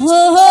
हो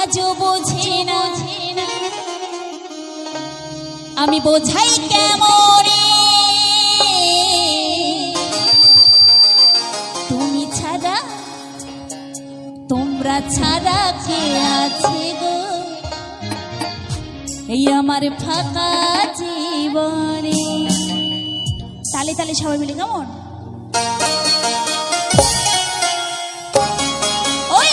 আজও বোঝে না। আমি বোঝাই কেমন? তুমি ছাড়া, তোমরা ছাড়া কে আছে গো? এই আমার ফাঁকা জীবনে। তালে তালে সবাই মিলে কেমন? ওই!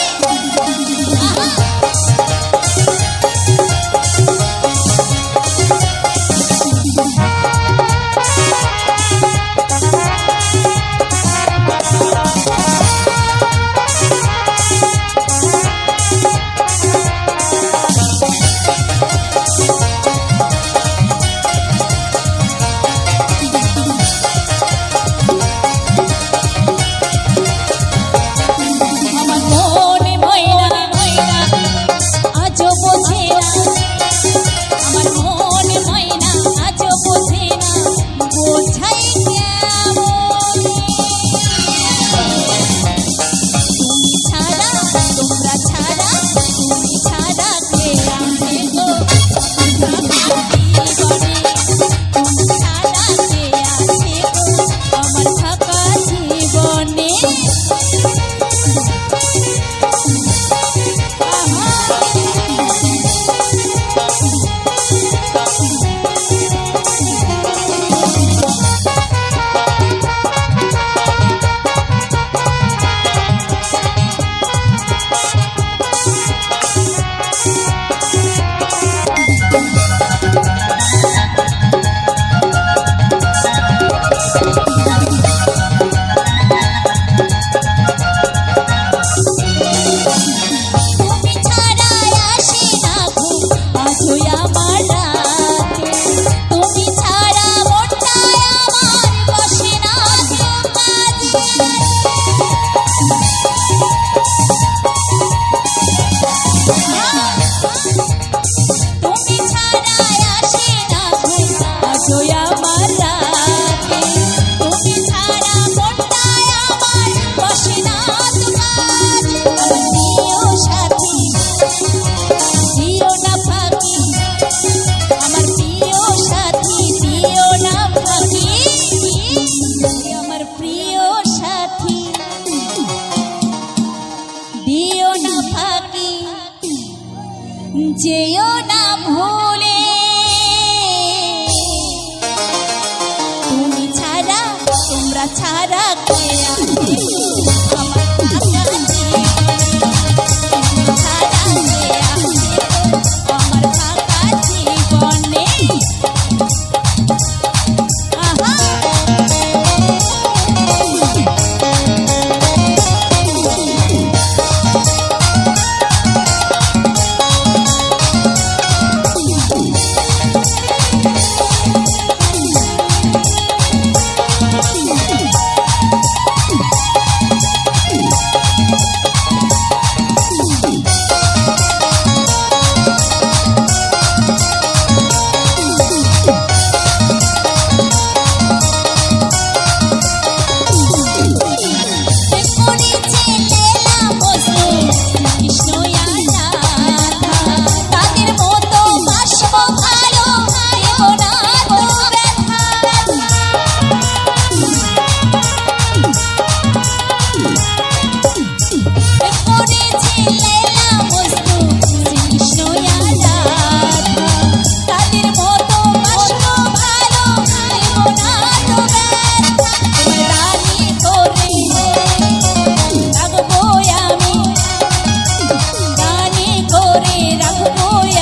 করে রাখব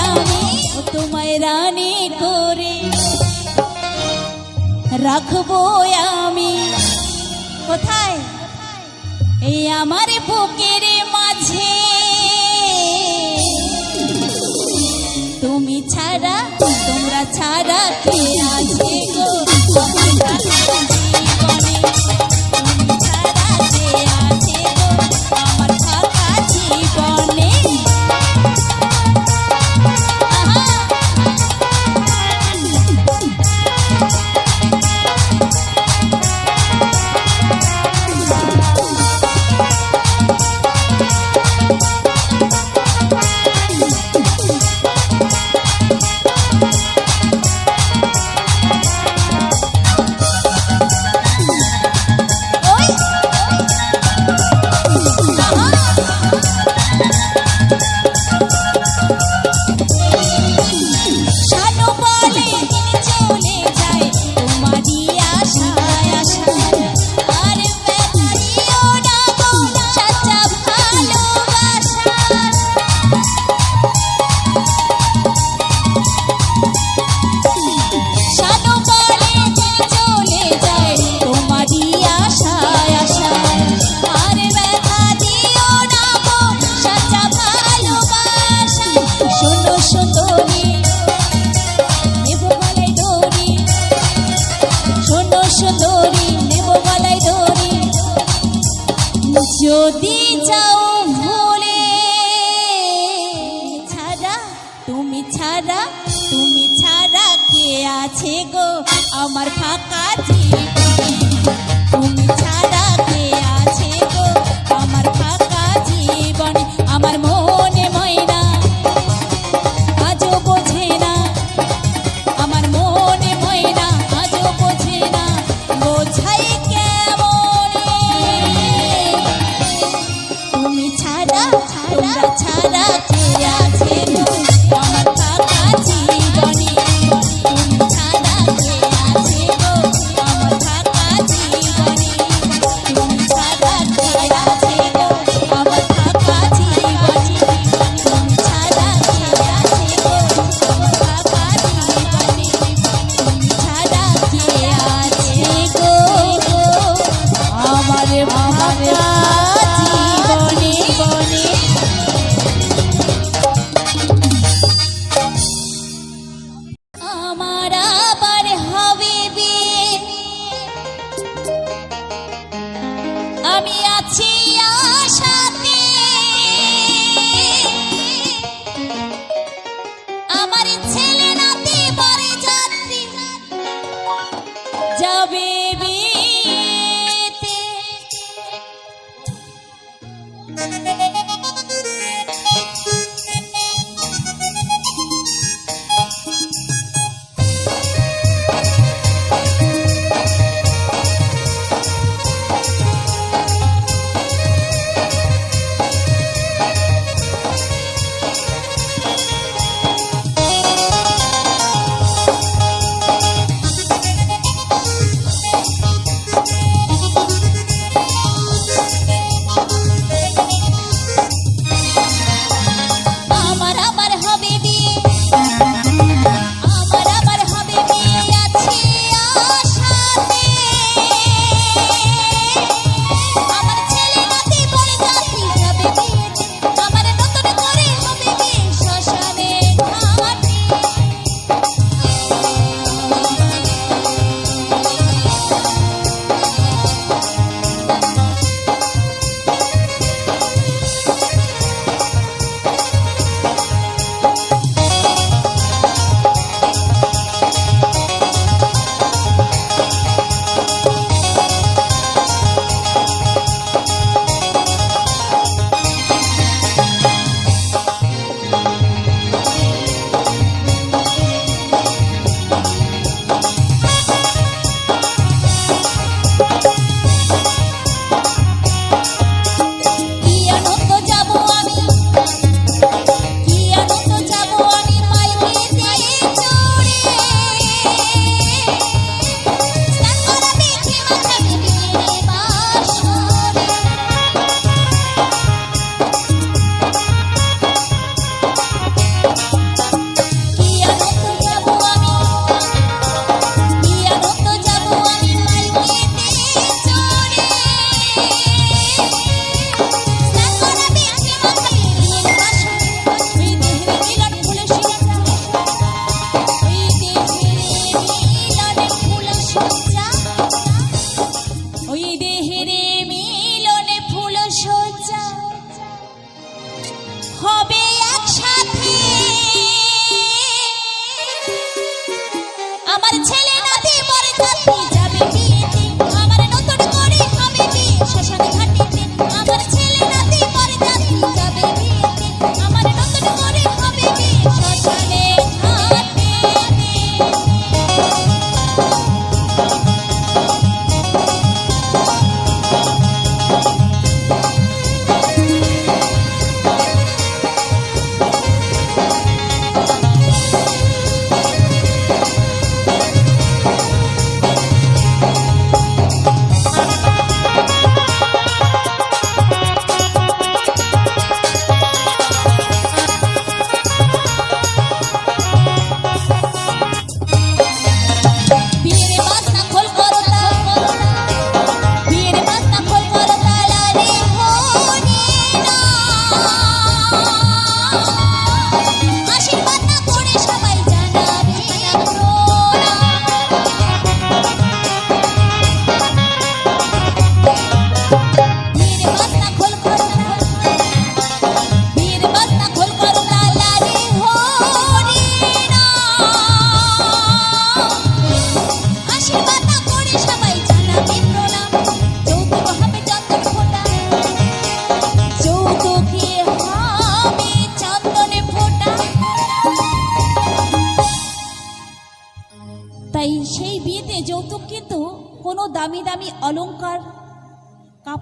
আমি তোমায় রানী করে রাখব আমি। কোথায়? এই আমার বুকের মাঝে। তুমি ছাড়া, তোমরা ছাড়া কে আজ গেছে গো আমার ফাঁকা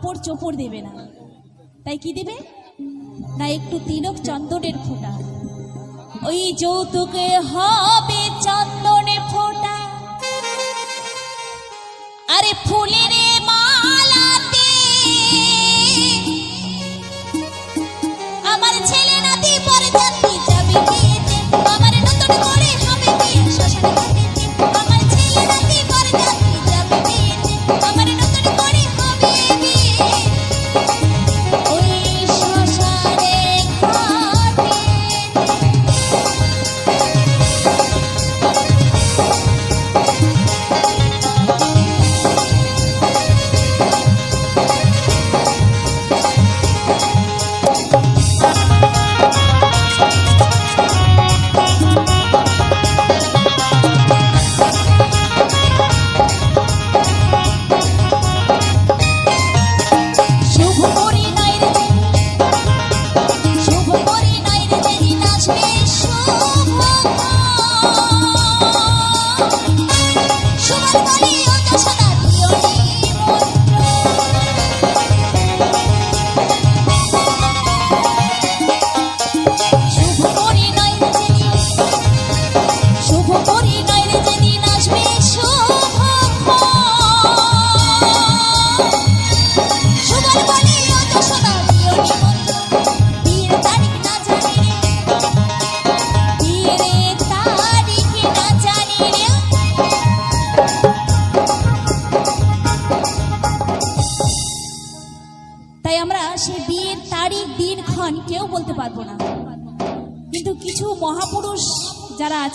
কাপড় চোপড় দেবে না। তাই কি দেবে? না একটু তিলক চন্দনের ফোঁটা। ওই যৌতুকে হবে চন্দনের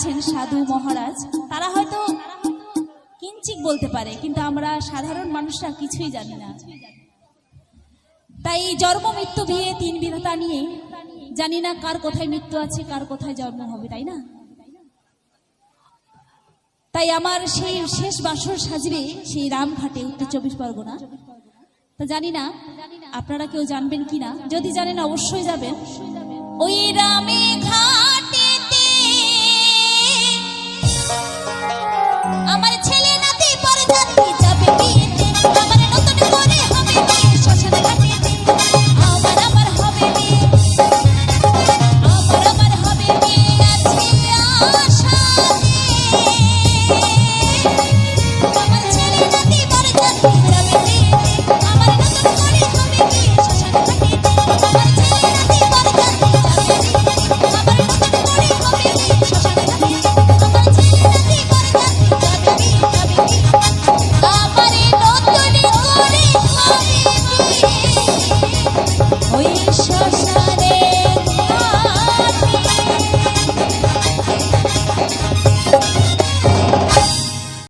আছেন সাধু মহারাজ, তারা হয়তো কিঞ্চিক বলতে পারে, কিন্তু আমরা সাধারণ মানুষরা কিছুই জানি না। তাই জন্ম, মৃত্যু, বিয়ে, তিন বিধাতা নিয়ে জানি না কার কোথায় মৃত্যু আছে, কার কোথায় জন্ম হবে, তাই না? তাই আমার সেই শেষ বাসর সাজবে সেই রামঘাটে উত্তর চব্বিশ পরগনা। তা জানি না, আপনারা কেউ জানবেন কিনা যদি জানেন অবশ্যই যাবেন। ওই রামে ঘাট